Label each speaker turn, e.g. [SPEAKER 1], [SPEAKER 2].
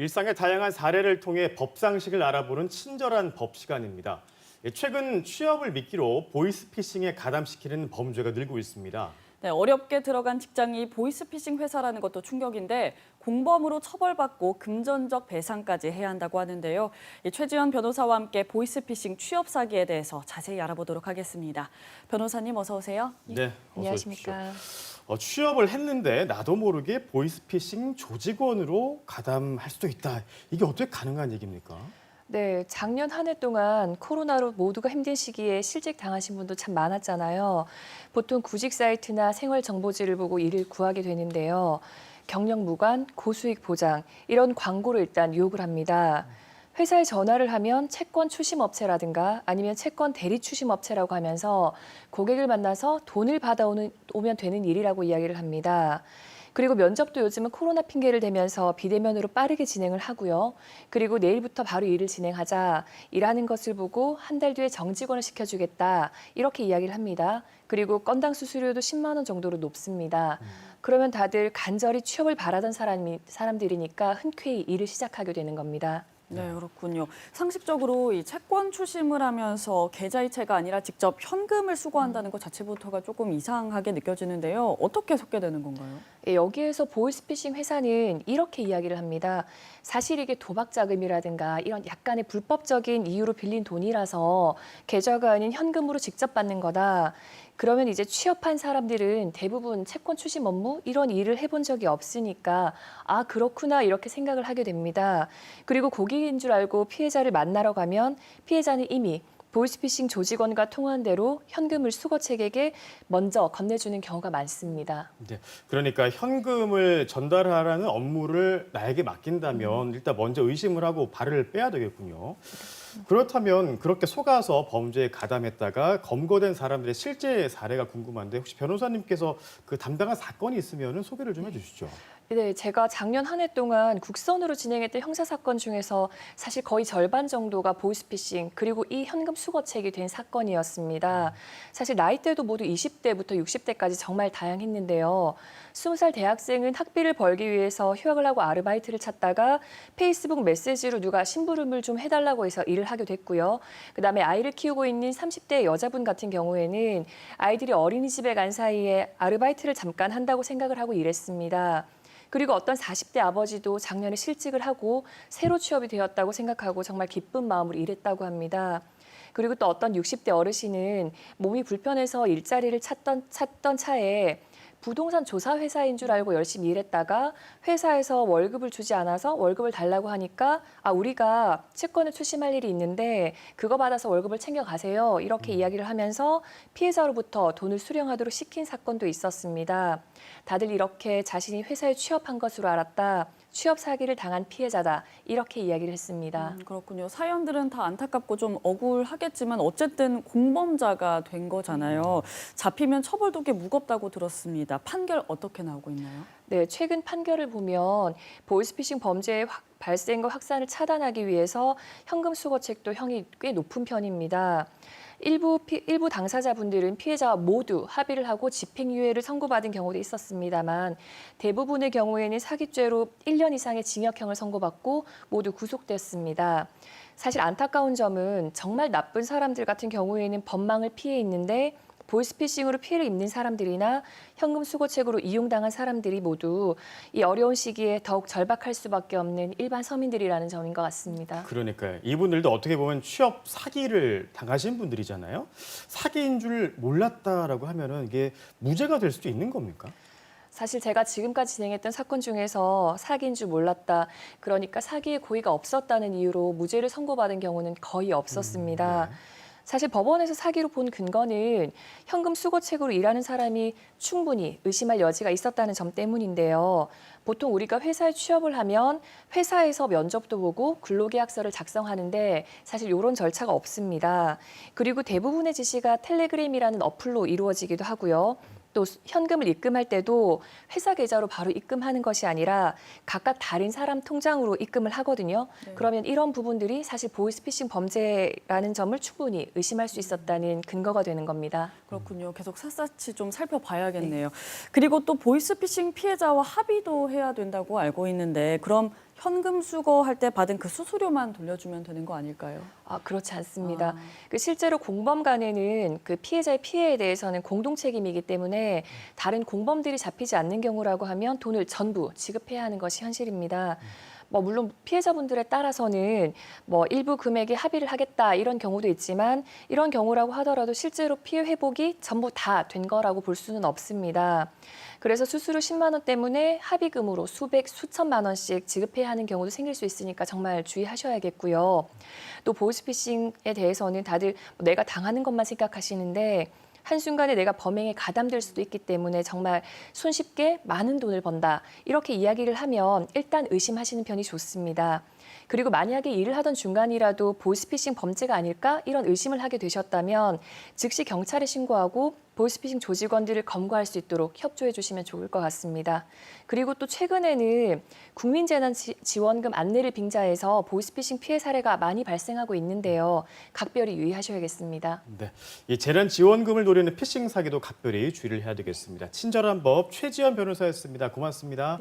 [SPEAKER 1] 일상의 다양한 사례를 통해 법상식을 알아보는 친절한 법 시간입니다. 예, 최근 취업을 미끼로 보이스피싱에 가담시키는 범죄가 늘고 있습니다.
[SPEAKER 2] 네, 어렵게 들어간 직장이 보이스피싱 회사라는 것도 충격인데 공범으로 처벌받고 금전적 배상까지 해야 한다고 하는데요. 이 최지현 변호사와 함께 보이스피싱 취업 사기에 대해서 자세히 알아보도록 하겠습니다. 변호사님 어서 오세요.
[SPEAKER 1] 네, 어서
[SPEAKER 3] 안녕하십니까.
[SPEAKER 1] 오십시오. 어, 취업을 했는데 나도 모르게 보이스피싱 조직원으로 가담할 수도 있다. 이게 어떻게 가능한 얘기입니까?
[SPEAKER 3] 네, 작년 한 해 동안 코로나로 모두가 힘든 시기에 실직 당하신 분도 참 많았잖아요. 보통 구직 사이트나 생활 정보지를 보고 일을 구하게 되는데요. 경력 무관, 고수익 보장 이런 광고를 일단 유혹을 합니다. 회사에 전화를 하면 채권 추심 업체라든가 아니면 채권 대리 추심 업체라고 하면서 고객을 만나서 돈을 받아오는 오면 되는 일이라고 이야기를 합니다. 그리고 면접도 요즘은 코로나 핑계를 대면서 비대면으로 빠르게 진행을 하고요. 그리고 내일부터 바로 일을 진행하자 일하는 것을 보고 한 달 뒤에 정직원을 시켜주겠다 이렇게 이야기를 합니다. 그리고 건당 수수료도 10만 원 정도로 높습니다. 그러면 다들 간절히 취업을 바라던 사람이, 사람들이니까 흔쾌히 일을 시작하게 되는 겁니다.
[SPEAKER 2] 네, 그렇군요. 상식적으로 이 채권 추심을 하면서 계좌이체가 아니라 직접 현금을 수거한다는 것 자체부터가 조금 이상하게 느껴지는데요. 어떻게 속게 되는 건가요?
[SPEAKER 3] 예, 여기에서 보이스피싱 회사는 이렇게 이야기를 합니다. 사실 이게 도박 자금이라든가 이런 약간의 불법적인 이유로 빌린 돈이라서 계좌가 아닌 현금으로 직접 받는 거다. 그러면 이제 취업한 사람들은 대부분 채권 추심 업무 이런 일을 해본 적이 없으니까 아 그렇구나 이렇게 생각을 하게 됩니다. 그리고 고객인 줄 알고 피해자를 만나러 가면 피해자는 이미 보이스피싱 조직원과 통한 대로 현금을 수거책에게 먼저 건네주는 경우가 많습니다.
[SPEAKER 1] 네, 그러니까 현금을 전달하라는 업무를 나에게 맡긴다면 일단 먼저 의심을 하고 발을 빼야 되겠군요. 그렇다면 그렇게 속아서 범죄에 가담했다가 검거된 사람들의 실제 사례가 궁금한데 혹시 변호사님께서 그 담당한 사건이 있으면 소개를 좀 해주시죠.
[SPEAKER 3] 네, 제가 작년 한 해 동안 국선으로 진행했던 형사 사건 중에서 사실 거의 절반 정도가 보이스피싱 그리고 이 현금 수거책이 된 사건이었습니다. 사실 나이대도 모두 20대부터 60대까지 정말 다양했는데요. 20살 대학생은 학비를 벌기 위해서 휴학을 하고 아르바이트를 찾다가 페이스북 메시지로 누가 심부름을 좀 해달라고 해서 일을 하게 됐고요. 그다음에 아이를 키우고 있는 30대 여자분 같은 경우에는 아이들이 어린이집에 간 사이에 아르바이트를 잠깐 한다고 생각을 하고 일했습니다. 그리고 어떤 40대 아버지도 작년에 실직을 하고 새로 취업이 되었다고 생각하고 정말 기쁜 마음으로 일했다고 합니다. 그리고 또 어떤 60대 어르신은 몸이 불편해서 일자리를 찾던, 찾던 차에 부동산 조사 회사인 줄 알고 열심히 일했다가 회사에서 월급을 주지 않아서 월급을 달라고 하니까 아 우리가 채권을 추심할 일이 있는데 그거 받아서 월급을 챙겨 가세요 이렇게 이야기를 하면서 피해자로부터 돈을 수령하도록 시킨 사건도 있었습니다. 다들 이렇게 자신이 회사에 취업한 것으로 알았다. 취업 사기를 당한 피해자다. 이렇게 이야기를 했습니다.
[SPEAKER 2] 음, 그렇군요. 사연들은 다 안타깝고 좀 억울하겠지만 어쨌든 공범자가 된 거잖아요. 잡히면 처벌도 꽤 무겁다고 들었습니다. 판결 어떻게 나오고 있나요?
[SPEAKER 3] 네, 최근 판결을 보면 보이스피싱 범죄의 확- 발생과 확산을 차단하기 위해서 현금 수거책도 형이 꽤 높은 편입니다. 일부 피- 일부 당사자분들은 피해자와 모두 합의를 하고 집행유예를 선고받은 경우도 있었습니다만 대부분의 경우에는 사기죄로 1년 이상의 징역형을 선고받고 모두 구속됐습니다. 사실 안타까운 점은 정말 나쁜 사람들 같은 경우에는 법망을 피해 있는데 보이스피싱으로 피해를 입는 사람들이나 현금 수거책으로 이용당한 사람들이 모두 이 어려운 시기에 더욱 절박할 수밖에 없는 일반 서민들이라는 점인 것 같습니다.
[SPEAKER 1] 그러니까요. 이분들도 어떻게 보면 취업 사기를 당하신 분들이잖아요. 사기인 줄 몰랐다라고 하면은 이게 무죄가 될 수도 있는 겁니까?
[SPEAKER 3] 사실 제가 지금까지 진행했던 사건 중에서 사기인 줄 몰랐다. 그러니까 사기의 고의가 없었다는 이유로 무죄를 선고받은 경우는 거의 없었습니다.
[SPEAKER 1] 네.
[SPEAKER 3] 사실 법원에서 사기로 본 근거는 현금 수거책으로 일하는 사람이 충분히 의심할 여지가 있었다는 점 때문인데요. 보통 우리가 회사에 취업을 하면 회사에서 면접도 보고 근로계약서를 작성하는데 사실 이런 절차가 없습니다. 그리고 대부분의 지시가 텔레그램이라는 어플로 이루어지기도 하고요. 또 수- 현금을 입금할 때도 회사 계좌로 바로 입금하는 것이 아니라 각각 다른 사람 통장으로 입금을 하거든요.
[SPEAKER 2] 네.
[SPEAKER 3] 그러면 이런 부분들이 사실 보이스피싱 범죄라는 점을 충분히 의심할 수 있었다는 근거가 되는 겁니다.
[SPEAKER 2] 그렇군요. 계속 샅샅이 좀 살펴봐야겠네요. 그리고 또 보이스피싱 피해자와 합의도 해야 된다고 알고 있는데 그럼 현금 수거할 때 받은 그 수수료만 돌려주면 되는 거 아닐까요?
[SPEAKER 3] 아, 그렇지 않습니다.
[SPEAKER 2] 아.
[SPEAKER 3] 그 실제로 공범 간에는 그 피해자의 피해에 대해서는 공동 책임이기 때문에 다른 공범들이 잡히지 않는 경우라고 하면 돈을 전부 지급해야 하는 것이 현실입니다. 뭐 물론 피해자분들에 따라서는 뭐 일부 금액에 합의를 하겠다 이런 경우도 있지만 이런 경우라고 하더라도 실제로 피해 회복이 전부 다 된 거라고 볼 수는 없습니다. 그래서 수수료 10만 원 때문에 합의금으로 수백 수천만 원씩 지급해야 하는 경우도 생길 수 있으니까 정말 주의하셔야겠고요. 또 보이스피싱에 대해서는 다들 뭐 내가 당하는 것만 생각하시는데 한순간에 내가 범행에 가담될 수도 있기 때문에 정말 손쉽게 많은 돈을 번다. 이렇게 이야기를 하면 일단 의심하시는 편이 좋습니다. 그리고 만약에 일을 하던 중간이라도 보이스피싱 범죄가 아닐까 이런 의심을 하게 되셨다면 즉시 경찰에 신고하고 보이스피싱 조직원들을 검거할 수 있도록 협조해 주시면 좋을 것 같습니다. 그리고 또 최근에는 국민재난지원금 안내를 빙자해서 보이스피싱 피해 사례가 많이 발생하고 있는데요. 각별히 유의하셔야겠습니다.
[SPEAKER 1] 네, 이 재난 지원금을 노리는 피싱 사기도 각별히 주의를 해야 되겠습니다. 친절한 법 최지연 변호사였습니다. 고맙습니다.